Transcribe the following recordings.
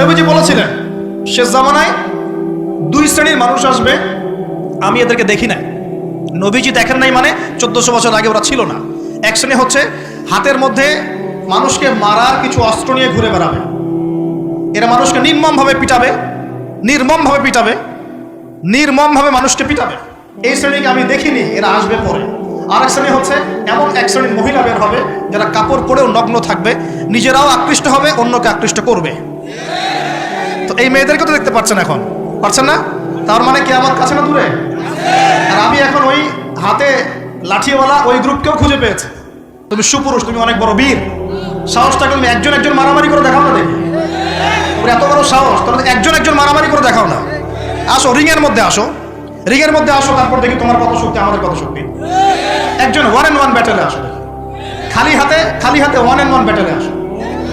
নবীজি বলেছিলেন শেষ জামানায় দুই শ্রেণির মানুষ আসবে, আমি এদেরকে দেখি নাই। নবীজি দেখেন নাই মানে চোদ্দশো বছর আগে ওরা ছিল না। এক শ্রেণি হচ্ছে হাতের মধ্যে মানুষকে মারার কিছু অস্ত্র নিয়ে ঘুরে বেড়াবে। এরা মানুষকে নির্মমভাবে পিটাবে নির্মমভাবে পিটাবে, নির্মমভাবে মানুষকে পিটাবে। এই শ্রেণীকে আমি দেখিনি, এরা আসবে পরে। আরেক শ্রেণি হচ্ছে এমন এক শ্রেণির মহিলা বের হবে, যারা কাপড় পরেও নগ্ন থাকবে, নিজেরাও আকৃষ্ট হবে, অন্যকে আকৃষ্ট করবে। তো এই মেয়েদেরকে তো দেখতে পাচ্ছেন এখন। পারছেন না? তার মানে কি আমার কাছে না দূরে? আর আমি এখন ওই হাতে লাঠিওয়ালা ওই গ্রুপকেও খুঁজে পেয়েছি। তুমি সুপুরুষ, তুমি অনেক বড় বীর। সাহসটা তুমি একজন একজন মারামারি করে দেখাও না দেখি? তোমার এত বড় সাহস, তাহলে একজন একজন মারামারি করে দেখাও না। আসো, রিংয়ের মধ্যে আসো। রিংয়ের মধ্যে আসো, তারপর দেখি তোমার কত শক্তি, আমাদের কত শক্তি। একজন ওয়ান অ্যান্ড ওয়ান ব্যাটেলে আসো খালি হাতে খালি হাতে ওয়ান অ্যান্ড ওয়ান ব্যাটেলে আসো।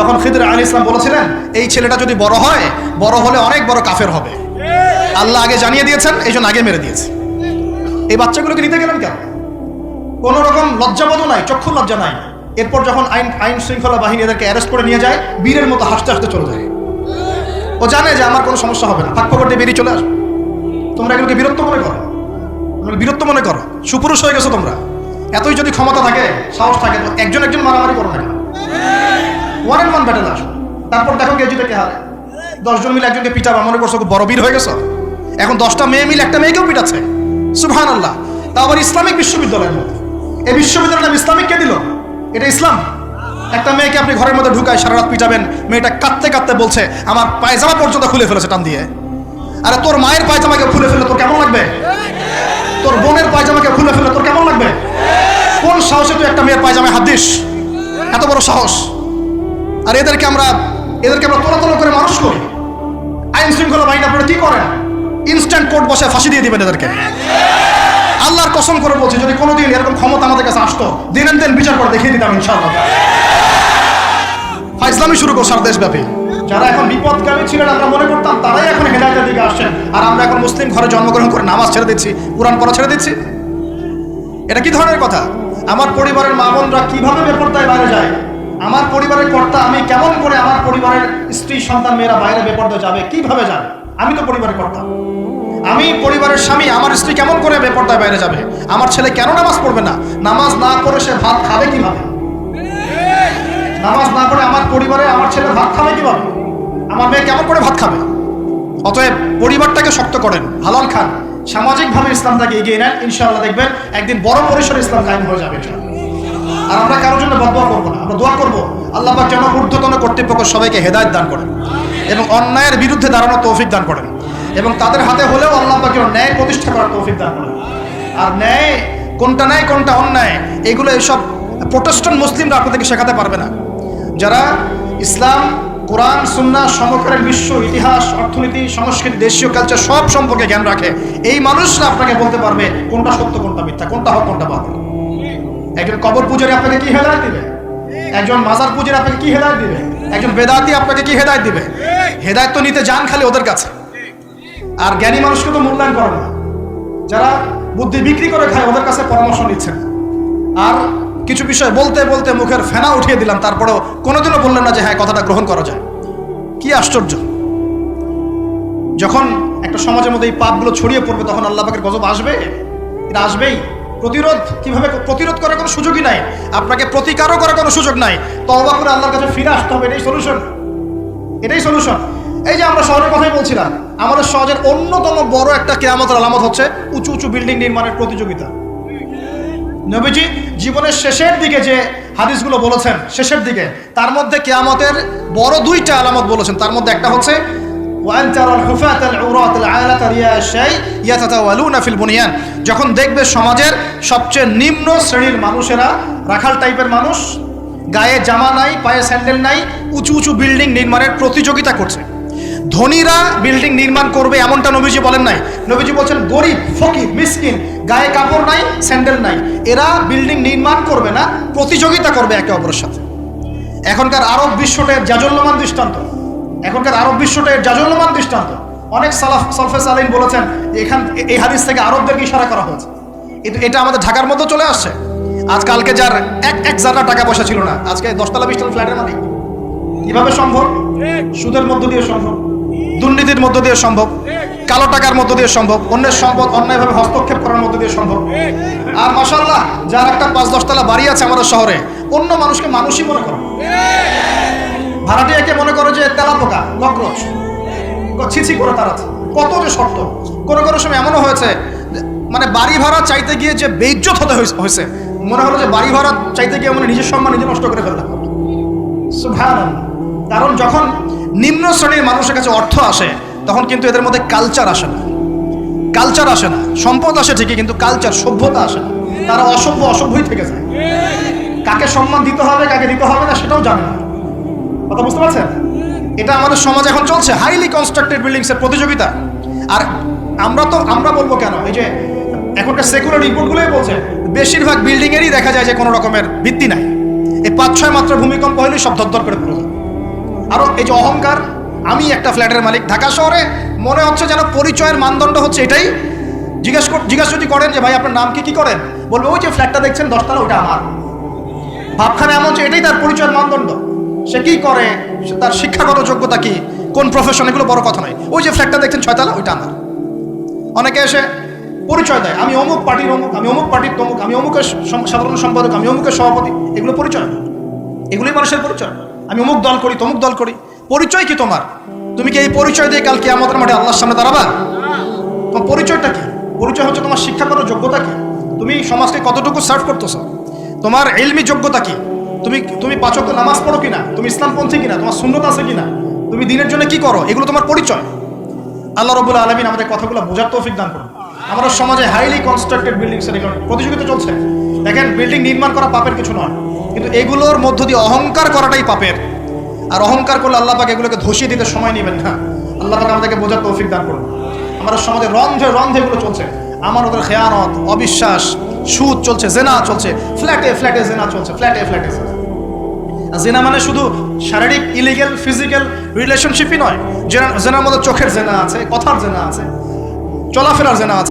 তখন খিদির আলী ইসলাম বলেছিলেন, এই ছেলেটা যদি বড় হয়, বড় হলে অনেক বড় কাফের হবে। আল্লাহ আগে জানিয়ে দিয়েছেন, এই জন্য আগে মেরে দিয়েছে। এই বাচ্চাগুলোকে নিতে গেলেন কেন? কোনো রকম লজ্জাবোধও নাই চক্ষু লজ্জা নাই। এরপর যখন আইন আইন শৃঙ্খলা বাহিনী এদেরকে অ্যারেস্ট করে নিয়ে যায়, বীরের মতো হাসতে হাসতে চলে যায়। ও জানে যে আমার কোনো সমস্যা হবে না। ফাঁক ফকর বেরিয়ে চলে আসবে। তোমরা এগুলোকে বীরত্ব মনে করো। তোমরা বীরত্ব মনে করো। সুপুরুষ হয়ে গেছো তোমরা। এতই যদি ক্ষমতা থাকে, সাহস থাকে, তো একজন একজন মারামারি করো না ওয়ান অ্যান্ড ব্যাটেল আসো তারপর দেখো কে জিতে কে হারে। দশজন মিলে একজনকে পিটাবা, মনে করছ বড় বীর হয়ে গেছো? এখন দশটা মেয়ে মিলে একটা মেয়েকেও পিটাচ্ছে। সুবহান আল্লাহ তা আবার ইসলামিক বিশ্ববিদ্যালয়ের মধ্যে। এই বিশ্ববিদ্যালয়ের নাম ইসলামিক কে দিল? এটা ইসলাম। একটা মেয়েকে আপনি ঘরের মধ্যে ঢুকায় সারা রাত পিটাবেন, মেয়েটা কাঁদতে কাঁদতে বলছে, আমার পায়জামা পর্যন্ত খুলে ফেলেছে টান দিয়ে। আরে তোর মায়ের পায়জামাকে খুলে ফেলে তোর কেমন লাগবে? তোর বোনের পায়জামাকে খুলে ফেলে তোর কেমন লাগবে? কোন সাহসে তুই একটা মেয়ের পায়জামায় হাত দিস? এত বড় সাহস। আর এদেরকে আমরা এদেরকে আমরা তোলা তোলা করে মানুষ করি। আইন শৃঙ্খলা বাহিনী আপনারা কি করেন? ইনস্ট্যান্ট কোর্ট বসে ফাঁসি দিয়ে দিবেন এদেরকে। আল্লাহর কসম করে বলছি, যদি কোনোদিন এরকম ক্ষমতা আমাদের কাছে আসতো দিন এন দিন বিচার করে দেখিয়ে দিতাম ইনশাআল্লাহ। ফাইজলামি শুরু কর সারা দেশব্যাপী। যারা এখন বিপদকামী ছিলেন, আমরা মনে করতাম তারাই এখন হেদায়তের দিকে আসছেন। আর আমরা এখন মুসলিম ঘরে জন্মগ্রহণ করে নামাজ ছেড়ে দিচ্ছি, কোরআন পড়া ছেড়ে দিচ্ছি। এটা কি ধরনের কথা? আমার পরিবারের মা বোনরা কীভাবে বেপরদায় বাইরে যায়? আমার পরিবারের কর্তা, আমি কেমন করে আমার পরিবারের স্ত্রী, সন্তান, মেয়েরা বাইরে বেপরদায় যাবে? কীভাবে যাবে? আমি তো পরিবারের কর্তা। আমি পরিবারের স্বামী, আমার স্ত্রী কেমন করে বেপরদায় বাইরে যাবে? আমার ছেলে কেন নামাজ পড়বে না? নামাজ না পড়ে সে ভাত খাবে কীভাবে? নামাজ না পড়ে আমার পরিবারে আমার ছেলে ভাত খাবে কীভাবে? আমার মেয়ে কেমন করে ভাত খাবে? অতএব পরিবারটাকে শক্ত করেন। হালাল খান। সামাজিকভাবে ইসলামটাকে এগিয়ে নেন। ইনশাআল্লাহ দেখবেন একদিন বড় পরিসরে ইসলাম কায়েম হয়ে যাবে আর আমরা কারোর জন্য বদয়া করব না। আমরা আল্লাহ পাক যেন ঊর্ধ্বতন কর্তৃপক্ষ সবাইকে হেদায়ত দান করেন এবং অন্যায়ের বিরুদ্ধে দাঁড়ানোর তৌফিক দান করেন এবং তাদের হাতে হলেও আল্লাহ পাক যেন ন্যায় প্রতিষ্ঠা করার তৌফিক দান করেন। আর ন্যায় কোনটা ন্যায়, কোনটা অন্যায়, এগুলো এইসব প্রোটেস্ট্যান্ট মুসলিমরা আপনাদেরকে শেখাতে পারবে না। যারা ইসলাম, কোরআন সুন্না সমকালীন বিশ্ব, ইতিহাস, অর্থনীতি, সংস্কৃতি, দেশীয় কালচার সব সম্পর্কে জ্ঞান রাখে, এই মানুষরা আপনাকে বলতে পারবে কোনটা সত্য, কোনটা মিথ্যা, কোনটা হক, কোনটা বাতিল। একজন কবর পূজারী আপনাকে কি হেদায়ত দিবে? একজন মাজার পূজারী আপনাকে কি হেদায়ত দিবে? একজন বেদাতি আপনাকে কি হেদায়ত দিবে? হেদায়ত তো নিতে যান খালি ওদের কাছে। আর জ্ঞানী মানুষকে তো মূল্যায়ন করে না। যারা বুদ্ধি বিক্রি করে খায়, ওদের কাছে পরামর্শ নিচ্ছেন। আর কিছু বিষয় বলতে বলতে মুখের ফেনা উঠিয়ে দিলাম, তারপরেও কোনোদিনও বললেন না যে হ্যাঁ কথাটা গ্রহণ করা যায়। কি আশ্চর্য। যখন একটা সমাজের মধ্যে এই পাপগুলো ছড়িয়ে পড়বে, তখন আল্লাহ পাকের গজব আসবে? এটা আসবেই। প্রতিরোধ কীভাবে প্রতিরোধ করার কোনো সুযোগই নাই। আপনাকে প্রতিকারও করার কোনো সুযোগ নাই। তবা করে আল্লাহর কাছে ফিরে আসতে হবে, এটাই সলিউশন এটাই সলিউশন এই যে আমরা শহরের কথাই বলছিলাম, আমাদের সমাজের অন্যতম বড় একটা কেয়ামতের আলামত হচ্ছে উঁচু উঁচু বিল্ডিং নির্মাণের প্রতিযোগিতা। নবীজি জীবনের শেষের দিকে যে হাদিসগুলো বলেছেন, শেষের দিকে, তার মধ্যে কেয়ামতের বড় দুইটা আলামত বলেছেন। তার মধ্যে একটা হচ্ছে ওয়ান তারাল হুফাত উরাত আলাত রিয়া শাই ইয়াতাতাওয়ালুনা ফিল বুনিয়ান যখন দেখবে সমাজের সবচেয়ে নিম্ন শ্রেণির মানুষেরা, রাখাল টাইপের মানুষ, গায়ে জামা নাই, পায়ে স্যান্ডেল নাই, উঁচু উঁচু বিল্ডিং নির্মাণের প্রতিযোগিতা করছে। ধনীরা বিল্ডিং নির্মাণ করবে এমনটা নবীজি বলেন নাই। নবীজি বলছেন, গরিব, ফকির, মিসকিন, গায়ে কাপড় নাই, স্যান্ডেল নাই। এরা বিল্ডিং নির্মাণ করবে না, প্রতিযোগিতা করবে একে অপরের সাথে। এখনকার আরব বিশ্বটা জাজল্যমান দৃষ্টান্ত। এখনকার আরব বিশ্বটের জাজল্যমান দৃষ্টান্ত। অনেক সালাফ সলফে সালিন বলেছেন এখান এই হাদিস থেকে আরবদেরকে ইশারা করা হয়েছে। কিন্তু এটা আমাদের ঢাকার মধ্যে চলে আসছে। আজকালকে যার এক এক জায়গা টাকা পয়সা ছিল না, আজকে দশতলা বিশতলা ফ্ল্যাটের মালিক। কীভাবে সম্ভব? সুদের মধ্য দিয়ে সম্ভব, দুর্নীতির মধ্য দিয়ে সম্ভব, কালো টাকার মধ্য দিয়ে সম্ভব, অন্যের সম্পদ অন্যায়ভাবে হস্তক্ষেপ করার মধ্য দিয়ে সম্ভব। আর মাসাল্লাহ যার একটা পাঁচ দশতলা বাড়ি আছে আমাদের শহরে, অন্য মানুষকে মানুষই মনে করে ভাড়াটিয়াকে মনে করে যে তেলা পোকা ককরোচ ছিছি করে তারা কত যে শর্ত কোনো কোনো সময় এমনও হয়েছে মানে বাড়ি ভাড়া চাইতে গিয়ে যে বেইজ্জত হতে হয়েছে- মনে হলো যে বাড়ি ভাড়া চাইতে গিয়ে মানে নিজের সম্মান নিজে নষ্ট করে সুবহানাল্লাহ। কারণ যখন নিম্ন শ্রেণির মানুষের কাছে অর্থ আসে, তখন কিন্তু এদের মধ্যে কালচার আসে না। কালচার আসে না। সম্পদ আসে ঠিকই, কিন্তু কালচার সভ্যতা আসে না। তারা অসভ্য, অসভ্যই থেকে যায়। কাকে সম্মান দিতে হবে, কাকে দিতে হবে না, সেটাও জানে না। কথা বুঝতে পারছেন? এটা আমাদের সমাজ এখন চলছে হাইলি কনস্ট্রাক্টেড বিল্ডিংসের প্রতিযোগিতা। আর আমরা তো, আমরা বলব কেন? এই যে এখনকার সেকুলার রিপোর্টগুলোই বলছে, বেশিরভাগ বিল্ডিংয়েরই দেখা যায় যে কোনো রকমের ভিত্তি নাই। এই পাঁচ, ছয় মাত্র ভূমিকম্প হলেই সব ধরধর করে পড়ে আরও এই যে অহংকার, আমি একটা ফ্ল্যাটের মালিক ঢাকা শহরে, মনে হচ্ছে যেন পরিচয়ের মানদণ্ড হচ্ছে এটাই। জিজ্ঞেস জিজ্ঞাসা যদি করেন যে, ভাই, আপনার নাম কি? কি করেন? বলবে, ওই যে ফ্ল্যাটটা দেখছেন, দশতলা ওটা আমার। ভাবখানা এমন যে এটাই তার পরিচয়ের মানদণ্ড। সে কি করে? তার শিক্ষাগত যোগ্যতা কি? কোন প্রফেশন এগুলো বড় কথা নয়। ওই যে ফ্ল্যাটটা দেখছেন, ছয়তলা, ওইটা আমার। অনেকে এসে পরিচয় দেয়, আমি অমুক পার্টির অমুক, আমি অমুক পার্টির তমুক, আমি অমুকের সাধারণ সম্পাদক, আমি অমুকের সভাপতি। এগুলো পরিচয়। এগুলোই মানুষের পরিচয়। আমি অমুক দল করি, তমুক দল করি। পরিচয় কি তোমার? তুমি কি এই পরিচয় দিয়ে কালকে আমাদের মাঠে আল্লাহর সামনে দাঁড়াবা? তোমার পরিচয়টা কি? পরিচয় হচ্ছে তোমার শিক্ষাগত যোগ্যতা কি? তুমি সমাজকে কতটুকু সার্ভ করতেছ? তোমার এলমি যোগ্যতা কি? তুমি তুমি পাচক নামাজ পড়ো কিনা? তুমি ইসলামপন্থী কিনা? তোমার শূন্যতা আছে কিনা? তুমি দিনের জন্য কি করো? এগুলো তোমার পরিচয়। আল্লাহ রবুল আলমিন আমাদের কথাগুলো বোঝার তৌফিক দান করুন। আমাদের সমাজে হাইলি কনস্ট্রাক্টেড বিল্ডিং প্রতিযোগিতা চলছে। দেখেন বিল্ডিং নির্মাণ করা পাপের কিছু নয়। কিন্তু এগুলোর মধ্য দিয়ে অহংকার করাটাই পাপের। আর অহংকার করলে আল্লাহ পাক এগুলোকে ধসিয়ে দিতে সময় নেবেন না। আল্লাহ পাক আমাদেরকে বোঝার তৌফিক দান করুন। আমাদের সমাজে রন্ধে রন্ধে এগুলো চলছে। আমার ওদের খেয়ানত, অবিশ্বাস, সুদ চলছে, জেনা চলছে। ফ্ল্যাটে ফ্ল্যাটে জেনা চলছে, ফ্ল্যাটে ফ্ল্যাটে জেনা মানে শুধু শারীরিক ইলিগেল ফিজিক্যাল রিলেশনশিপই নয় জেনা জেনার মধ্যে চোখের জেনা আছে, কথার জেনা আছে, চলাফেরার জেনা আছে।